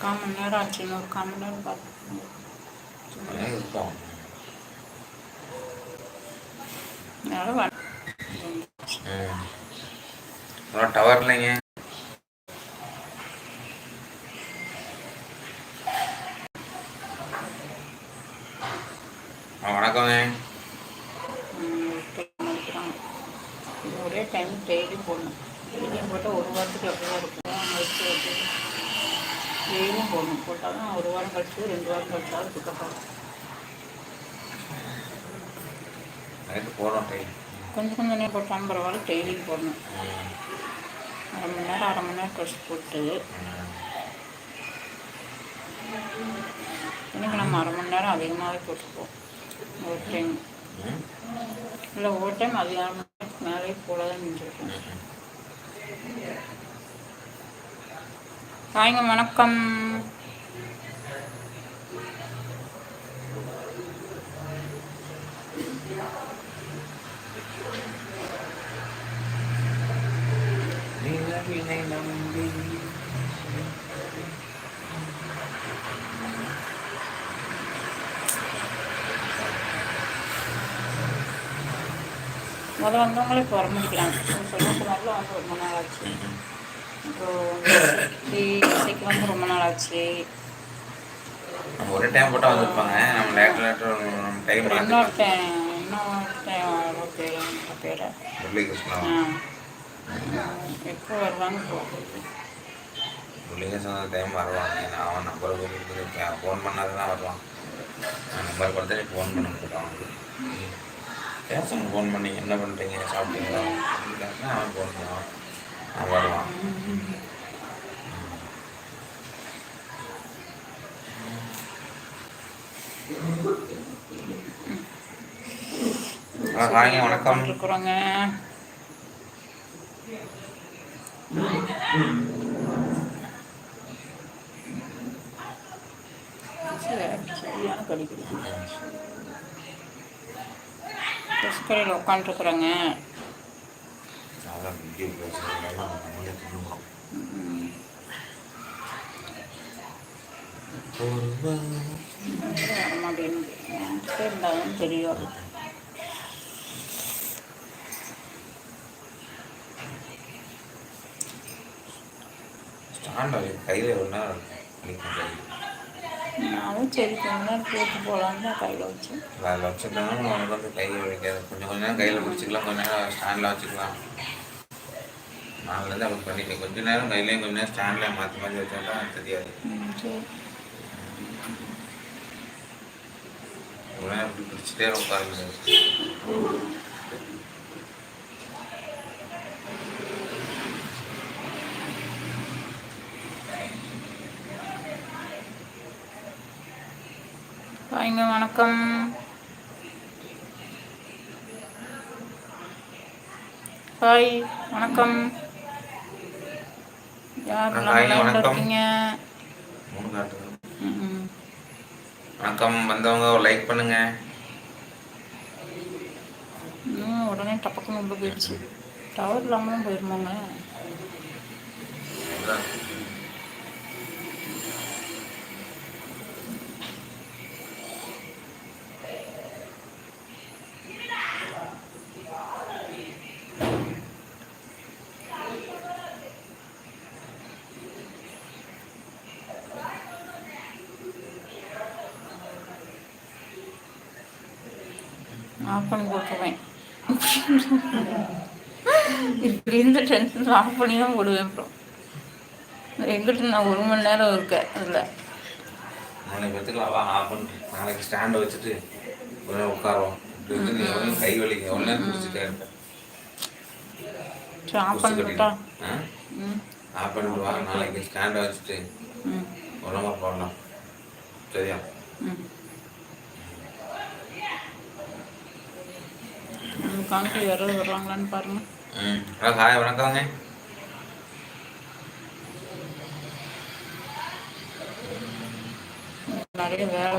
கால் மணி நேரம் ஆச்சு இன்னொரு கால் மணி நேரம் பார்த்து டவர் இல்லைங்க ஆ வணக்கங்க ம், டென் மணிக்கிறாங்க இது ஒரே டைம் டெய்லி போடணும் டெய்லியும் போட்டால் ஒரு வாரத்துக்கு எப்படியா இருக்கும் டெய்லியும் போடணும். போட்டால் தான் ஒரு வாரம் கழிச்சு ரெண்டு வாரம் கழிச்சாலும் டைம் கொஞ்சம் கொஞ்சம் நேரம் போட்டாலும் பரவாயில்ல டெய்லியும் போடணும். அரை மணி நேரம் அரை மணி நேரம் கழிச்சு போட்டு. இன்னைக்கு நம்ம அரை மணி நேரம் அதிகமாகவே போட்டுப்போம் ஒரு டைம் இல்லை ஒரு டைம் அதிக அரை மணி நேரத்துக்கு மேலே போட தான் நின்றுருக்கோம் ஹாய்ங்க வணக்கம். நிலவினை முத வந்தவங்களே இப்போ முடிக்கலாம் சொல்ல சொன்னாலும் வந்து ரொம்ப நாள் ஆச்சு அப்புறம் வந்து ரொம்ப நாள் ஆச்சு நம்ம ஒரு டைம் போட்டால் வந்திருப்பாங்க. நம்ம லேட்டர் லேட்டர் நம்ம டைம் மாற்றிக்கலாம் இன்னொருத்தன் இன்னொருத்தன் யாரோ பேர் பேரை. முரளிகிருஷ்ணா. எப்போ வருவாங்க போ முரளிகிருஷ்ணன் டைம் வருவாங்க. அவன் நம்பர் கொடுத்துட்டு ஃபோன் பண்ணாது தான் வருவான். நம்பர் கொடுத்து ஃபோன் பண்ண முடியும் பேசணும் ஃபோன் பண்ணி. என்ன பண்ணுறீங்க சாப்பிட்டீங்களா? அவன் ஃபோன் பண்ணுவான். வருவான் ஆ, வாங்க வணக்கம். இருக்கிறோங்க சரியான கடையில் உட்காந்துருக்குறோங்க அதான் வீடியோ பேசுகிறதெல்லாம் நம்மளே பண்ணுவோம் வரமாட்டேங்குது இருந்தாலும் தெரியும் ஸ்டாண்ட் கையில் ஒரு நேரம் நானும் சரி கொஞ்ச நேரம் போட்டு போகலான்னு தான் கையில் வச்சேன் அதில் வச்சுட்டாலும் உனக்கு வந்து கையில் வைக்காது கொஞ்சம் கொஞ்ச நேரம் கையில் பிடிச்சிக்கலாம் கொஞ்சம் நேரம் ஸ்டாண்டில் வச்சுக்கலாம். நாலுலேருந்து அப்படி பண்ணிட்டேன் கொஞ்ச நேரம் கையிலையும் கொஞ்ச நேரம் ஸ்டாண்ட்லேயும் மாற்றி மாற்றி வச்சோம்னா தெரியாது. இப்படி பிடிச்சிட்டே உட்காருங்க. வாங்க வணக்கம். ஹாய் வணக்கம். வணக்கம். வந்தவங்க லைக் பண்ணுங்க. உடனே டப்பக்குன்னு உள்ள போயிடுச்சு. டவர் இல்லாமலும் போயிருமாங்க ஆஃப் பண்ணி போட்டுருவேன் இப்படி இருந்த டென்ஷன் ஆஃப் பண்ணி தான் போடுவேன் அப்புறம் எங்கிட்ட நான் ஒரு மணி நேரம் இருக்கேன் அதில். நாளைக்கு பார்த்துக்கலாம் வா ஆஃப் பண்ணிட்டு நாளைக்கு ஸ்டாண்டை வச்சுட்டு நீ எவ்வளோ கை வலிங்க. நேரம் பிடிச்சிட்டே இருப்பேன் ஆஃப் ம். ஆஃப் பண்ணிட்டு வா நாளைக்கு ஸ்டாண்டை வச்சுட்டு உடம்பா போடலாம் சரியா? ம். காமிச்சு யாராவது வர்றாங்களான்னு பாருங்கள் ம் ஹலோ ஹாய் வணக்கங்க நிறைய வேலை